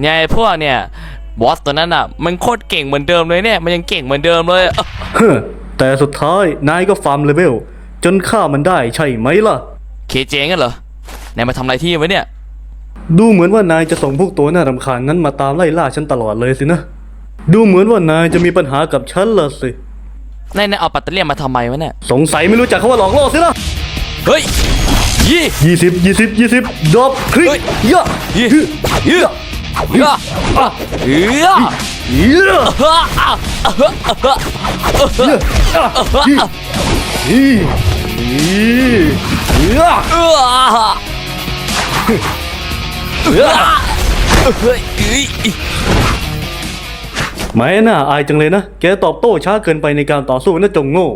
เนี่ยไอ้พวกเนี่ยบอสตัวนั้นอะ มันโคตรเก่งเหมือนเดิมเลยเนี่ย มันยังเก่งเหมือนเดิมเลยเอ้อเฮ้อแต่สุดท้ายนายก็ฟาร์มเลเวลจนฆ่ามันได้ใช่ไหมล่ะ เคเจงั้นเหรอนายมาทำอะไรที่นี่วะเนี่ย ดูเหมือนว่านายจะส่งพวกตัวน่ารำคาญนั้นมาตามไล่ล่าฉันตลอดเลยสินะ ดูเหมือนว่านายจะมีปัญหากับฉันละสิ นายนายเอาปัตเตอร์เลียนมาทำไมวะเนี่ย สงสัยไม่รู้จักคำว่าหลอกล่อสินะเฮ้ยยี่ ยี่สิบยี่สิบยี่สิบดรอปคลิเฮ้กยยะยี่ ยี่ ยี่อะอะเฮ้อะอะอะอะอะอีอียะเออเอเฮ้ยเอ้ยไม่น่าอายจังเลยนะ แกตอบโต้ช้าเกินไปในการต่อสู้นะจงโง่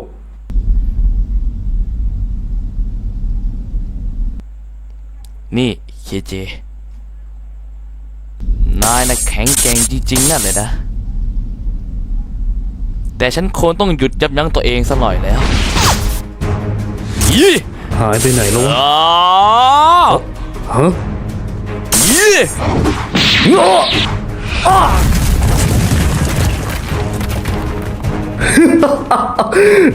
นี่เคเจ นายนะแข็งแกร่งจริงๆนั่นเลยนะ แต่ฉันควรต้องหยุดยับยั้งตัวเองสักหน่อยแล้วยี่หายไปไหนแล้ววะอ๋อฮะยี่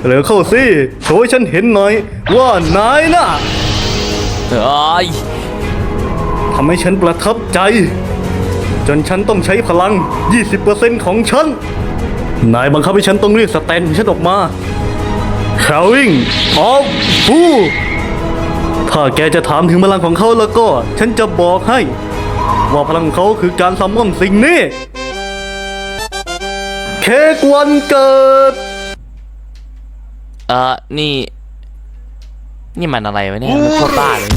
เหลือเข้าสิโชว์ให้ฉันเห็นหน่อย ว่านายน่ะเอ้ยทำให้ฉันประทับใจ จนฉันต้องใช้พลัง 20%ของฉัน นายบังคับให้ฉันต้องเรียกสแตนของฉันออกมา Carrying of Fu ถ้าแกจะถามถึงพลังของเขาแล้วก็ ฉันจะบอกให้ ว่าพลังของเขาคือการซัมมอนสิ่งนี้ เค้กวันเกิด เอ่อนี่ นี่มันอะไรวะเนี่ยมันโคตรบ้าเลย